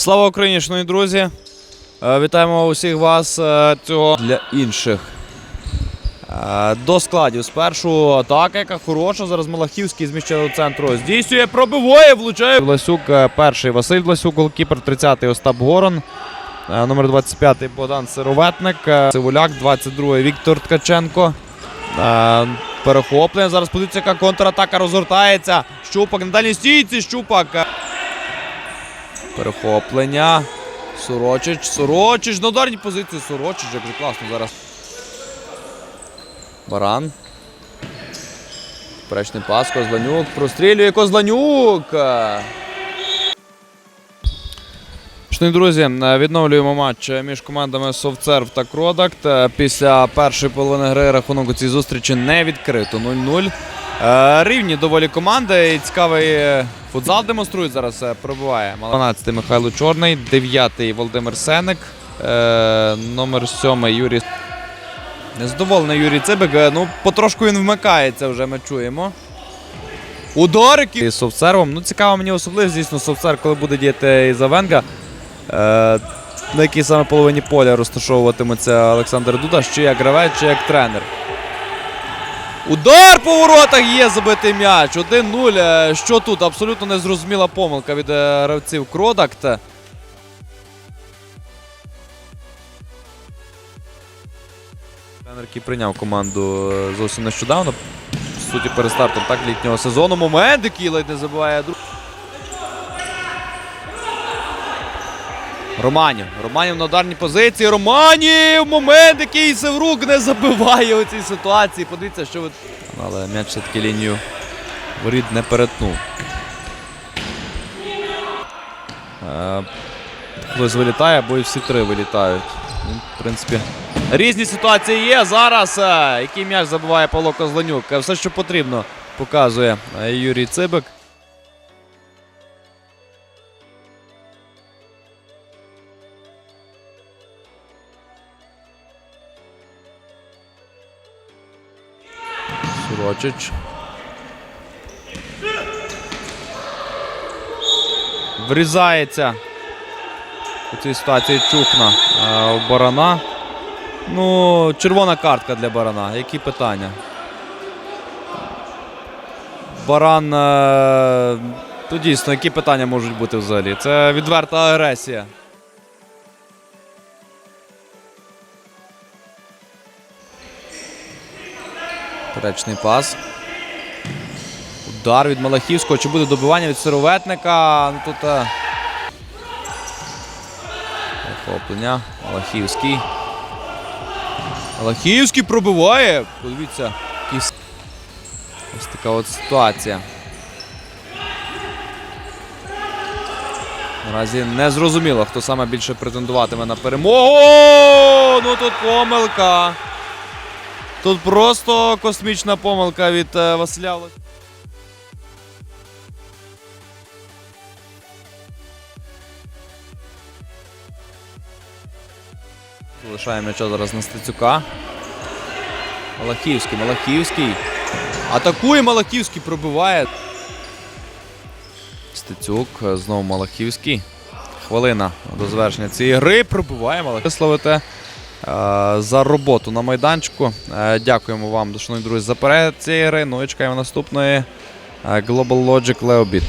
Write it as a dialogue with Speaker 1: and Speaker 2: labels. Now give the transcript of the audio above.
Speaker 1: Слава Україні, шановні друзі! Е, Вітаємо усіх вас е, цього для інших. Е, До складів. Спершу атака, яка хороша. Зараз Малахівський зміщує до центру. Здійснює, пробиває, влучає. Власюк перший. Василь Власюк, голкіпер 30-й Остап Горон. Номер 25-й Богдан Сироветник. Сивуляк, 22-й Віктор Ткаченко. Перехоплення. Зараз позиція, яка контратака розгортається. Щупак на дальній стійці. Щупак. Перехоплення. Сорочич. Сорочич. На ударній позиції Сорочич. Як же класно зараз. Баран. Перечний пас. Козланюк. Прострілює Козланюк. Друзі, відновлюємо матч між командами Совцерв та Кродакт. Після першої половини гри рахунок у цій зустрічі не відкрито 0-0. Е, Рівні доволі команди і цікавий футзал демонструють зараз. е, Пробиває 12-й Михайло Чорний, 9-й Володимир Сеник, е, номер 7 Юрій. Незадоволений Юрій Цибик. Е, Ну, потрошку він вмикається вже, ми чуємо. Ударики з Совцервом. Ну, цікаво мені особливо, звісно, Совцер, коли буде діяти Ізавенга. Е, на якій саме половині поля розташовуватиметься Олександр Дудаш, чи як гравець, чи як тренер. Удар по воротах є забитий м'яч. 1-0. Е, Що тут? Абсолютно незрозуміла помилка від е, гравців Кродакт. Тренер, який прийняв команду е, зовсім нещодавно. Суті, перед стартом так літнього сезону. Момент, який ледь не забуває друг. Романів. Романів на ударній позиції. Романів! Момент, який Севрук не забиває у цій ситуації. Подивіться, що ви. Але м'яч все-таки лінію воріт не перетнув. Е, Хтось вилітає, або і всі три вилітають. Ну, в принципі, різні ситуації є. Зараз е, який м'яч забиває Павло Козланюк. Е, Все, що потрібно, показує Юрій Цибик. Сурочич. Врізається у цій ситуації Чукна е, у Барана. Ну, червона картка для Барана. Які питання? Баран. Е, то дійсно, які питання можуть бути взагалі? Це відверта агресія. Туречний пас. Удар від Малахівського. Чи буде добивання від сироветника? Ну тут. е, Захоплення. Малахівський. Малахівський пробиває. Подивіться. який Ось така от ситуація. Наразі не зрозуміло, хто саме більше претендуватиме на перемогу. Ну тут помилка. Тут просто космічна помилка від е, Василя. Залишає м'яча зараз на Стецюка. Малахівський, Малахівський. Атакує Малахівський, пробиває. Стецюк, е, знову Малахівський. Хвилина до завершення цієї гри. Пробиває Малахівський. Висловите е, за роботу на майданчику. Е, Дякуємо вам, шановні друзі, за перегляд цієї гри. Ну і чекаємо наступної. Е, Global Logic Leobit.